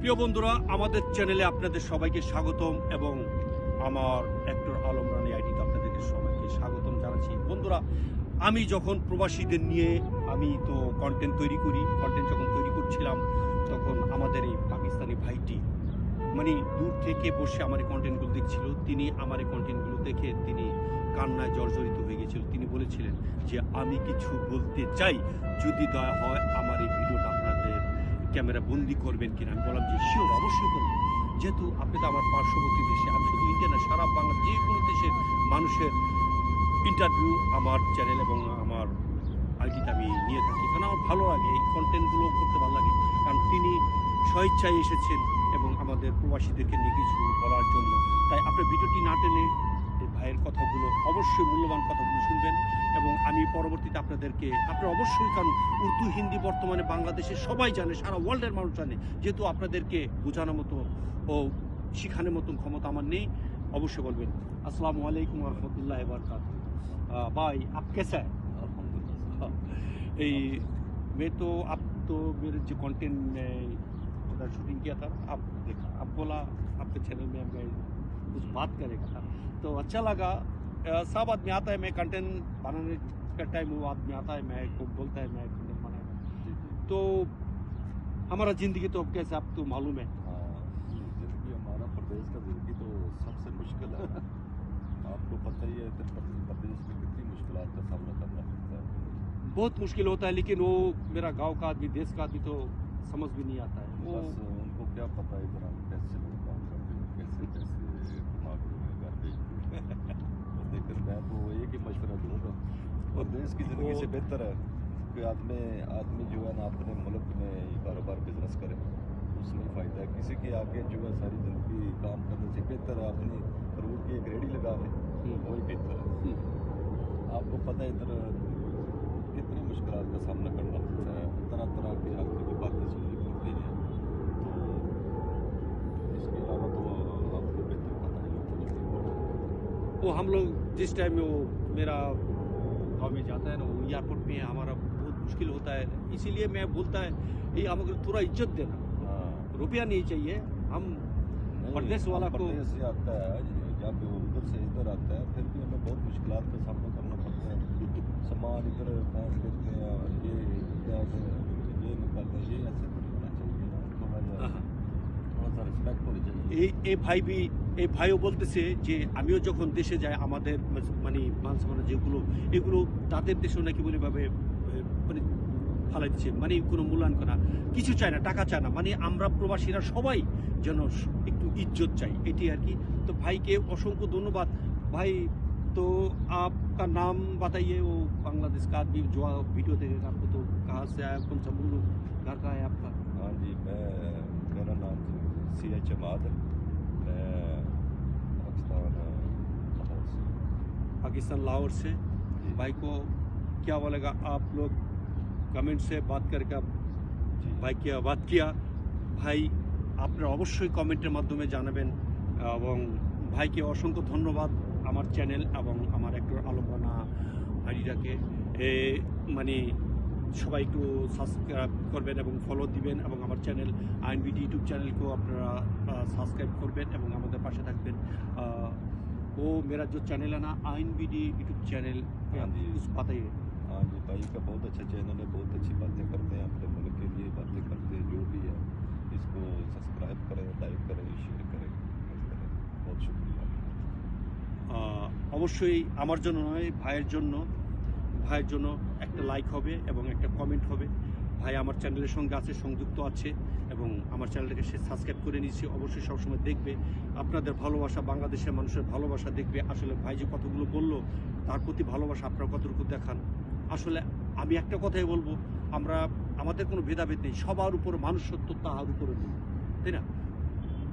প্রিয় বন্ধুরা, আমাদের চ্যানেলে আপনাদের সবাইকে স্বাগতম এবং আমার অ্যাক্টর আলম রানী আইডিতে আপনাদেরকে সবাইকে স্বাগতম জানাচ্ছি। বন্ধুরা, আমি যখন প্রবাসীদের নিয়ে আমি তো কন্টেন্ট তৈরি করি কন্টেন্ট যখন তৈরি করছিলাম, তখন আমাদের এই পাকিস্তানি ভাইটি মানে দূর থেকে বসে আমার এই কন্টেন্টগুলো দেখছিল। তিনি আমার এই কন্টেন্টগুলো দেখে তিনি কান্নায় জর্জরিত হয়ে গেছিল। তিনি বলেছিলেন যে, আমি কিছু বলতে চাই, যদি দয়া হয় ক্যামেরা বন্দি করবেন কিনা? আমি বললাম যে শিওর অবশ্যই করবেন যেহেতু আপনি তো আমার পার্শ্ববর্তী দেশে আমি শুধু ইন্ডিয়া না, সারা বাংলা যে কোনো দেশের মানুষের ইন্টারভিউ আমার চ্যানেল এবং আমার আইডিতে আমি নিয়ে থাকি। কারণ আমার ভালো লাগে, এই কন্টেন্টগুলো করতে ভালো লাগে। কারণ তিনি স্বেচ্ছায় এসেছেন এবং আমাদের প্রবাসীদেরকে নিয়ে কিছু বলার জন্য। তাই আপনার ভিডিওটি না টেনে ভাইয়ের কথাগুলো অবশ্যই মূল্যবান কথাগুলো শুনবেন এবং আমি পরবর্তীতে আপনাদেরকে আপনারা অবশ্যই কারণ উর্দু হিন্দি বর্তমানে বাংলাদেশে সবাই জানে সারা ওয়ার্ল্ডের মানুষ জানে যেহেতু আপনাদেরকে বোঝানোর মতো ও শিখানোর মতন ক্ষমতা আমার নেই অবশ্যই বলবেন আসসালামু আলাইকুম রহমতুল্লাহ বরকাত भाई आप कैसा है हाँ, ए, मैं तो आप तो मेरे जो कंटेंट में उधर शूटिंग किया था आप देखा आप बोला आपके चैनल में मैं कुछ बात करेगा था। तो अच्छा लगा। सब आदमी आता है मैं कंटेंट बनाने का टाइम वो आदमी आता है मैं को बोलता है मैं कंटेंट बनाया। तो हमारा ज़िंदगी तो अब कैसे आपको मालूम है। हाँ, ज़िंदगी हमारा प्रदेश का ज़िंदगी तो सबसे मुश्किल है। आपको पता ही है प्रदेश में कितनी मुश्किल का सामना करना पड़ता है। बहुत मुश्किल होता है लेकिन वो मेरा गाँव का आदमी देश का आदमी तो समझ भी नहीं आता है। वो बस उनको क्या पता है इधर हम कैसे लोग काम करते हैं कैसे कैसे दिमाग में घर पे बस लेकिन मैं तो एक ही मशवरा दूँगा और देश की ज़िंदगी से बेहतर है कि आदमी आदमी जो है ना अपने मुल्क में कारोबार बिज़नेस करे। उसमें फ़ायदा है। किसी के आगे जो है सारी ज़िंदगी काम करने से बेहतर है। अपनी रोड की एक रेडी लगा ले वही बेहतर है। आपको पता है इधर कितनी मुश्किल का सामना करना पड़ता है। तरह तरह के आदमी की बातें सुननी पड़ती हैं। तो इसके अलावा तो आपको बेहतर पता ही। वो हम लोग जिस टाइम में वो मेरा गाँव में जाता है ना वो एयरपोर्ट पे है हमारा बहुत मुश्किल होता है। इसीलिए मैं बोलता है ये हम अगर थोड़ा इज़्ज़त देना हाँ। रुपया नहीं चाहिए हम प्रदेश वाला को प्रदेश से आता है जब उधर से इधर आता है फिर भी हमें बहुत मुश्किल का सामना करना पड़ता है। सामान इधर पहुँच लेते हैं और ये ये निकालते हैं ये ऐसे हाँ। थोड़ा सा रिस्पेक्ट होनी चाहिए। ये भाई भी এই ভাইও বলতেছে যে আমিও যখন দেশে যাই আমাদের মানে মাংস মানে যেগুলো এগুলো তাদের দেশেও নাকি বলে ভাবে এ, মানে ফালাই দিচ্ছে মানে কোনো মূল্যায়ন করা কিছু চায় না টাকা চায় না মানে আমরা প্রবাসীরা সবাই যেন স- একটু ইজ্জত চাই এটি আর কি তো ভাইকে অসংখ্য ধন্যবাদ ভাই तो आपका नाम बताइए वो बांग्लादेश का आदमी जो वीडियो देखेगा आपको तो कहाँ से आया कौन सा मुल्क घर का है आपका हाँ जी मैं मेरा नाम सी एच अमाद है पाकिस्तान लाहौर से जी भाई को क्या बोलेगा आप लोग कमेंट से बात करके आप जी ভাইকে আবাদ কিয়া ভাই আপনারা অবশ্যই কমেন্টের মাধ্যমে জানাবেন এবং ভাইকে অসংখ্য ধন্যবাদ আমার চ্যানেল এবং আমার অ্যাক্টর আলমরানা আইডিটাকে এ মানে সবাই একটু সাবস্ক্রাইব করবেন এবং ফলো দিবেন এবং আমার চ্যানেল আইনবিডি ইউটিউব চ্যানেলকেও আপনারা সাবস্ক্রাইব করবেন এবং আমাদের পাশে থাকবেন আহ, ও মেরা जो चैनल है ना आइन बी डी यूट्यूब चैनल हाँ जी। कुछ पता ही है हाँ जी भाई का बहुत अच्छा चैनल है बहुत अच्छी बातें करते हैं अपने मुल्क के लिए बातें करते हैं जो भी है इसको सब्सक्राइब करें लाइक करें शेयर करें कमेंट करें बहुत शुक्रिया আহ, অবশ্যই আমার জন্য নয় ভাইয়ের জন্য ভাইয়ের জন্য একটা লাইক হবে এবং একটা কমেন্ট হবে ভাই আমার চ্যানেলের সঙ্গে আছে, সংযুক্ত আছে এবং আমার চ্যানেলটাকে সে সাবস্ক্রাইব করে নিয়েছে, অবশ্যই সবসময় দেখবে। আপনাদের ভালোবাসা, বাংলাদেশের মানুষের ভালোবাসা দেখবে। আসলে ভাই যে কতগুলো বলল, তার প্রতি ভালোবাসা আপনারা কতটুকু দেখান? আসলে আমি একটা কথাই বলব, আমরা, আমাদের কোনো ভেদাভেদ নেই। সবার উপর মানুষ সত্য তাহার উপরে নেই। তাই না?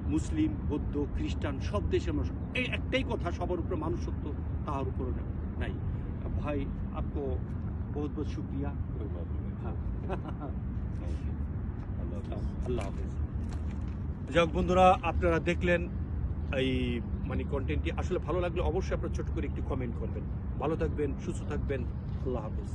মুসলিম, বৌদ্ধ, খ্রিস্টান, সব দেশের মানুষ, এই একটাই কথা, সবার উপরে মানুষ সত্য তাহার উপরে নাই। ভাই, আপকো বহুত বহুত শুক্রিয়া। আল্লাহ হাফেজ। যাক বন্ধুরা, আপনারা দেখলেন এই মানে কন্টেন্টটি আসলে ভালো লাগলে অবশ্যই আপনারা ছোট করে একটি কমেন্ট করবেন। ভালো থাকবেন, সুস্থ থাকবেন। আল্লাহ হাফেজ।